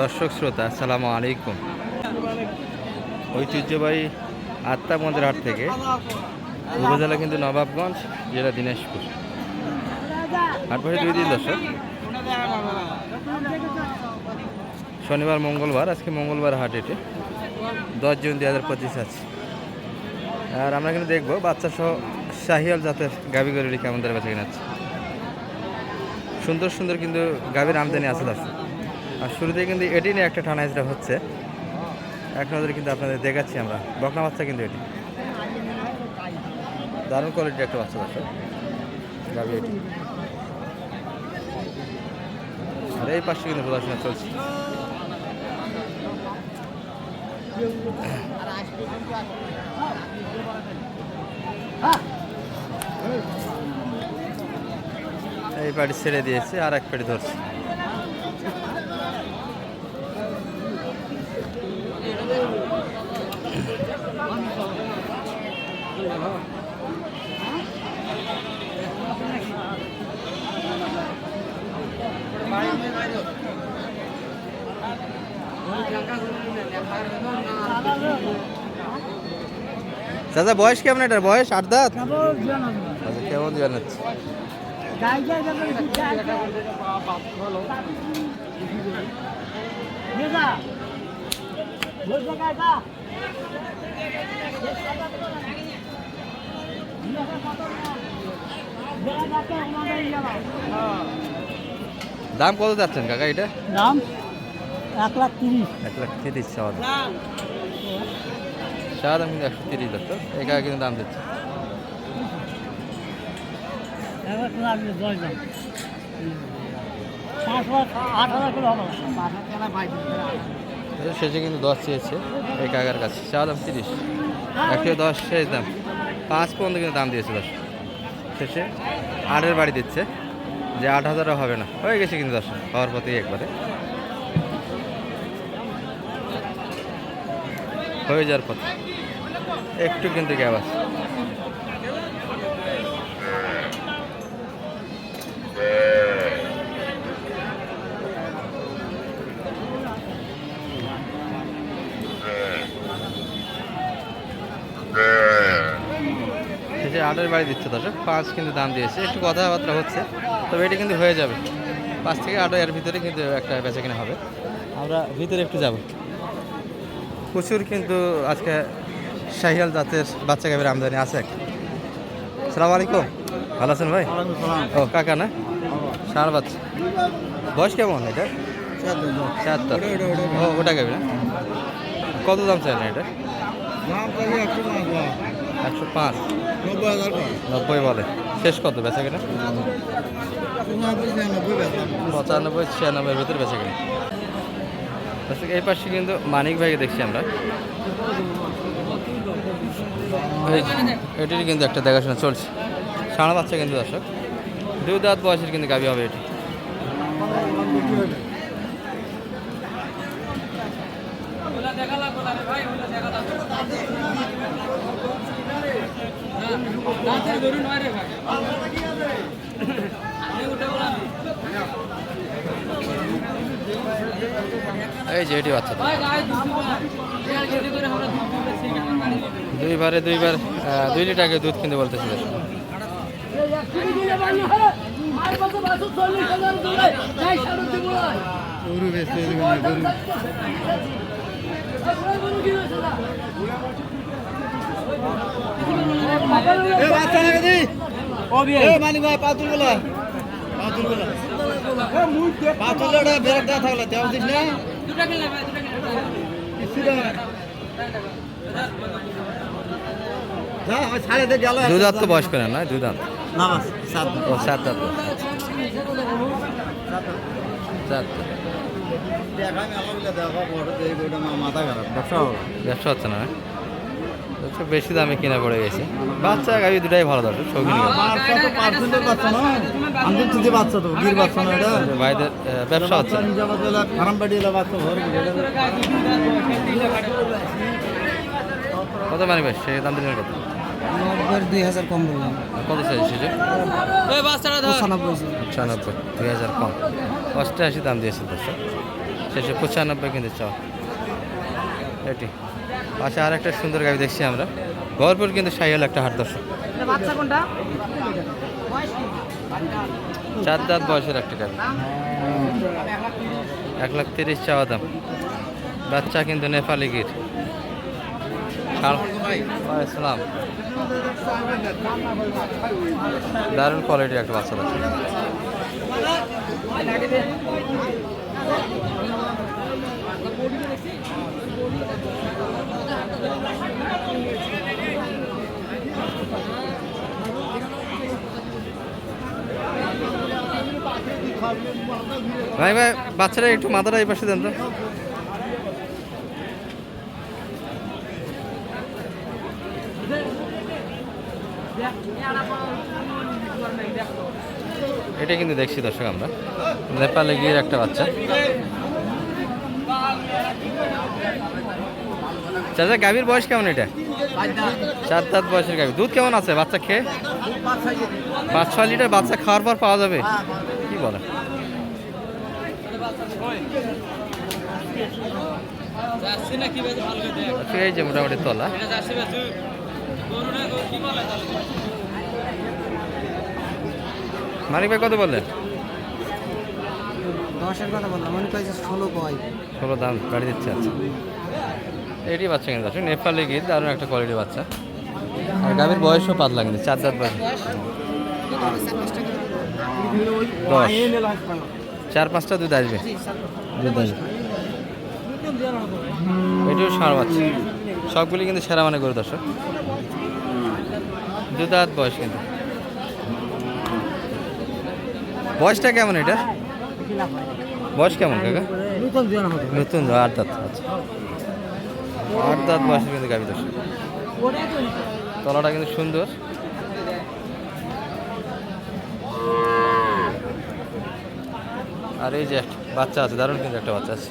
দর্শক শ্রোতা, আসসালামু আলাইকুম। ঐতিহ্যবাহী আত্মা মন্দির হাট থেকে উপজেলা কিন্তু নবাবগঞ্জ, জেলা দিনাজপুর। হাট বসে দুই দিন দর্শক। শনিবার, মঙ্গলবার, আজকে মঙ্গলবার হাট এটে। দশ জুন দুই হাজার পঁচিশ আছে আর আমরা কিন্তু দেখব বাচ্চা সহ শাহিয়াল জাতের গাভি গরুটি কেমন ধরে বেঁচে কিনাচ্ছে সুন্দর সুন্দর কিন্তু গাভীর আমদানি আছে দর্শক। আর শুরুতে কিন্তু এটি নিয়ে একটা টানা হিসেবে হচ্ছে। এক নজরে কিন্তু আপনাদের দেখাচ্ছি আমরা। বকনা বাচ্চা কিন্তু এটি। দারুণ কোয়ালিটির একটা বাচ্চা দর্শক গাভী এটি। আর এই পাশে কিন্তু পড়াশোনা চলছে। এই পাটি ছেড়ে দিয়েছে, আর এক পাটি ধরছে। চাচা বয়স কেমন এটার? বয়স আট দাঁত? আচ্ছা কেমন জানাচ্ছে দাম কত যাচ্ছেন কাকা এটা? দাম এক লাখ তিরিশ। এক লাখ তিরিশ চাওয়া দাম কিন্তু একশো তিরিশ এই কাকা কিন্তু দাম দিচ্ছে। এক দশ শেষে কিন্তু দশ চেয়েছে এক কাকার কাছে। চাওয়া দাম তিরিশ। একশো দশ শেষ দাম। পাঁচ পর্যন্ত কিন্তু দাম দিয়েছে দশ। শেষে আটের বাড়ি দিচ্ছে। যে আট হাজারও হবে না। হয়ে গেছে কিন্তু দশ। হওয়ার পথেই একবারে। হয়ে যাওয়ার পথে। একটু কিন্তু গ্যাপ আছে। আটের বাড়ি দিচ্ছে দর্শক, পাঁচ কিন্তু দাম দিয়েছে। একটু কথাবার্তা হচ্ছে, তবে এটা কিন্তু হয়ে যাবে। পাঁচ থেকে আট এর ভিতরে কিন্তু একটা বেচা কিনা হবে। আমরা ভিতরে একটু যাব। প্রচুর কিন্তু আজকে শাহিয়াল জাতের বাচ্চা গাভীর আমদানি আছে সালাম আলাইকুম। ভালো আছেন ভাই? ও কাকা না? ষাঁড় বাচ্চা। বয়স কেমন এটা? চারটা ও ওটা না? কত দাম চাই না এটা একশো পাঁচ নব্বই বলে। শেষ কত বেচা কিনা? পঁচানব্বই ছিয়ানব্বই ভিতরে বেচা কিনা। এই পাশে কিন্তু মানিক ভাইকে দেখছি আমরা এটির কিন্তু একটা দেখাশোনা চলছে সারা বাচ্চা কিন্তু দর্শক দুই দাঁত বয়সের কিন্তু গাবি হবে এটি এই যে এটি বাচ্চা দুইবারে দুইবার দুই লিটার আগে দুধ কিনতে বলতেছে দর্শক। মানিক ভাই পাতুলগুলা পাতুলগুলা পাতুল থাকলে। দেওয়া দিস না। দাঁত তো বয়স করে না সাত ও সাত দাঁত। সাত ব্যবসা হচ্ছে না বেশি দামে কিনা পড়ে গেছে। বাচ্চা গাড়ি দুটাই ভালো দর্শক শৌখিন গাভী। বাচ্চা তো পার্সেন্টের বাচ্চা না? আমি বাচ্চা তো গির বাচ্চা না ভাইদের ব্যবসা হচ্ছে। কত মানে বেশ সে দাম কত নব্বই দুই হাজার কম বললাম। কত পঁচানব্বই। দুই হাজার কম। অষ্টআশি দাম দিয়েছে দর্শক। শেষে পঁচানব্বই কিন্তু চাও এটি পাশে আর একটা সুন্দর গাড়ি দেখছি আমরা। ভরপুর কিন্তু সাইয়াল একটা হাট দর্শক। চার দাঁত বয়সের একটা গাড়ি এক লাখ তিরিশ চাওয়া দাম। বাচ্চা কিন্তু নেপালি গির। ইসলাম দারুণ কোয়ালিটি একটা বাচ্চা বাচ্চা ভাই ভাই, বাচ্চারা একটু মাথাটা এই পাশে দেন তো। এটা কিন্তু দেখছি দর্শক আমরা। নেপালে গিয়ে একটা বাচ্চা। চাচা গাভীর বয়স কেমন এটা? চার দাঁত বয়সের গাভী দুধ কেমন আছে? বাচ্চা খেয়ে? পাঁচ ছয় লিটার বাচ্চা খাওয়ার পর পাওয়া যাবে? কি বলে? এই যে মোটামুটি তলা। মানিক ভাই কত বললেন? দশের কথা বললাম। মনে ষোলো কয়। ষোলো দাম গাড়ি দিচ্ছে আচ্ছা। এটি বাচ্চা কিন্তু আছে নেপালে গিয়ে দারুণ একটা কোয়ালিটি বাচ্চা। আর গাভীর বয়সও পাতলা কিন্তু চার দাঁত বয়স দশ। চার পাঁচটা দুধ আসবে। দুধ আসবে। এটিও ষাঁড় বাচ্চা। সবগুলি কিন্তু সেরা মানে করে দর্শক। দু দাঁত বয়স কিন্তু। বয়সটা কেমন এটা বয়স কেমন কাকা? নতুন নতুন আট দাঁত আচ্ছা। আট দাঁত বয়সের কিন্তু গাভী দর্শক। তলাটা কিন্তু সুন্দর। আর এই যে বাচ্চা আছে, দারুণ কিন্তু একটা বাচ্চা আছে।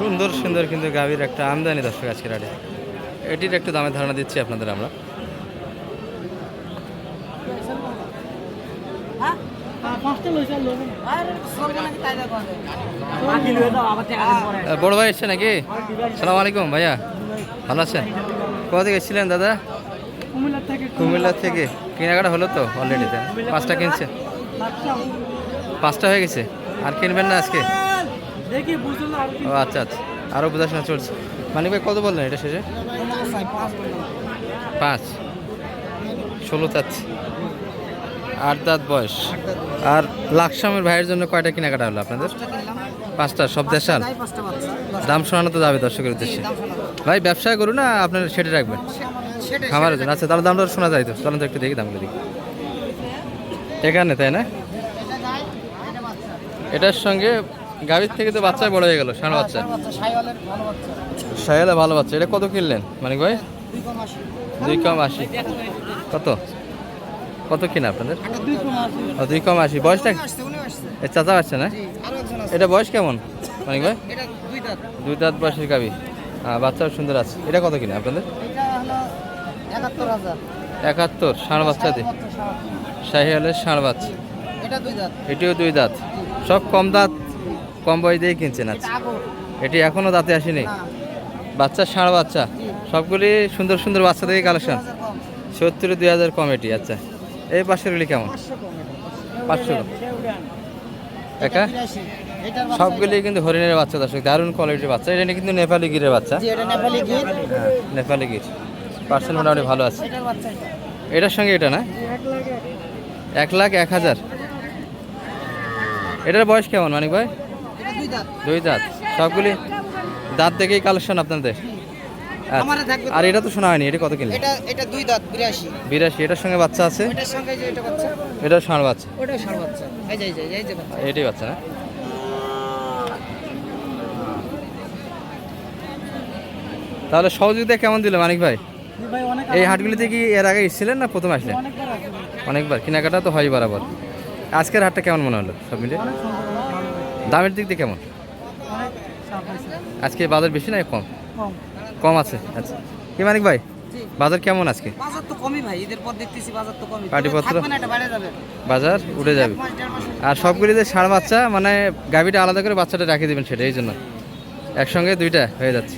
সুন্দর সুন্দর কিন্তু গাভীর একটা আমদানি দর্শক আজকের আড়ে এটির একটু দামের ধারণা দিচ্ছি আপনাদের আমরা। আহ, বড় ভাই এসছে নাকি? সালাম আলাইকুম ভাইয়া। ভালো আছেন? কোথা থেকে এসেছিলেন দাদা? কুমিল্লা থেকে। কেনাকাটা হলো তো অলরেডি পাঁচটা কিনছে? পাঁচটা হয়ে গেছে। আর কিনবেন না আজকে? ও আচ্ছা আচ্ছা। আরও বোঝাশোনা চলছে। মানিক ভাই কত বললেন এটা শেষে? পাঁচ। ষোলো চাচ্ছি। আট দাঁত বয়স। আর লাকসামের ভাইয়ের জন্য কয়টা কেনাকাটা হলো আপনাদের? পাঁচটা সব দেশাল? দাম শোনানো তো যাবে দর্শকের উদ্দেশ্যে। ভাই ব্যবসা করুন না আপনার সেটা রাখবেন। খামারের জন্য আচ্ছা তাহলে দামটা শোনা যায় তো। চলেন তো একটু দেখি দামগুলো দেখি। এখানে তাই না? এটার সঙ্গে গাভীর থেকে তো বাচ্চা বড় হয়ে গেল ষাঁড় বাচ্চা। বাচ্চা সাইওয়ালের ভালো বাচ্চা। এটা কত কিনলেন মানিক ভাই? দুই কম আশি। কত? কত কিনা আপনাদের? দুই কম আশি। বয়সটা? চাচা আসছে না? এটা বয়স কেমন মানিক ভাই? দুই দাঁত। বয়সের গাভী। হ্যাঁ বাচ্চাও সুন্দর আছে। এটা কত কিনা আপনাদের? একাত্তর ষাঁড় বাচ্চা দিয়ে শাহিয়ালের ষাঁড় বাচ্চা। এটা এটিও দুই দাঁত। সব কম দাঁত কম বয়স দিয়ে কিনছেন আচ্ছা। এটি এখনও দাঁতে আসেনি? বাচ্চা ষাঁড় বাচ্চা? সবগুলি সুন্দর সুন্দর বাচ্চা থেকে কালেকশন? সত্তর দুই হাজার কম এটি আচ্ছা। এই পাশেরগুলি কেমন? পাঁচশো একা? সবগুলি কিন্তু হরিণের বাচ্চা দর্শক দারুণ কোয়ালিটির বাচ্চা। এটা কিন্তু নেপালি গিরের বাচ্চা। নেপালি গির। হ্যাঁ নেপালি গির। পার্সেন্ট মোটামুটি ভালো আছে। এটার সঙ্গে এটা না? এক লাখ এক হাজার। এটার বয়স কেমন মানিক ভাই? দুই দাঁত। সবগুলি দাঁত দেখেই কালেকশন আপনাদের? আচ্ছা। আর এটা তো শোনা হয়নি এটা কত কিনলে এটা এটা দুই দাঁত বিরাশি। বিরাশি এটার সঙ্গে বাচ্চা আছে? এটার সঙ্গে যে এটা বাচ্চা। এটা ষাঁড় বাচ্চা? ষাঁড় বাচ্চা। এই যে এই যে এই যে বাচ্চা। এটাই বাচ্চা না? তাহলে সহযোগিতা কেমন দিল মানিক ভাই? ভাই এই হাটগুলিতে কি এর আগে এসেছিলেন না প্রথম আসলেন? অনেকবার অনেকবার কেনাকাটা তো হয় বরাবর। আজকের হাটটা কেমন মনে হলো সব মিলে দামের দিক দিয়ে কেমন? আজকে বাজার বেশি না কম? কম। আছে? আচ্ছা। কি মানিক ভাই? বাজার কেমন আজকে? বাজার তো কমই ভাই ঈদের পর দেখতেছি বাজার তো কমই। পাটিপত্র? বাজার উঠে যাবে। আর সবগুলি যে ছাড় ষাঁড় বাচ্চা মানে গাবিটা আলাদা করে বাচ্চাটা রাখিয়ে দিবেন সেটা এই জন্য। একসঙ্গে দুইটা হয়ে যাচ্ছে।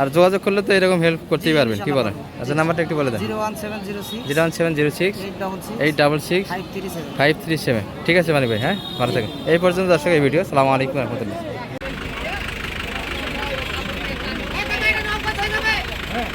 আর যোগাযোগ করলে তো এরকম হেল্প করতেই পারবেন কি বলেন? আচ্ছা নাম্বারটা একটু বলে দেন। Zero one seven zero six eight double six five three seven. ঠিক আছে মানিক ভাই হ্যাঁ? ভালো থাকেন। এই পর্যন্ত দর্শক এই ভিডিও সালাম আলাইকুম রহমতুল্লাহ। Hey!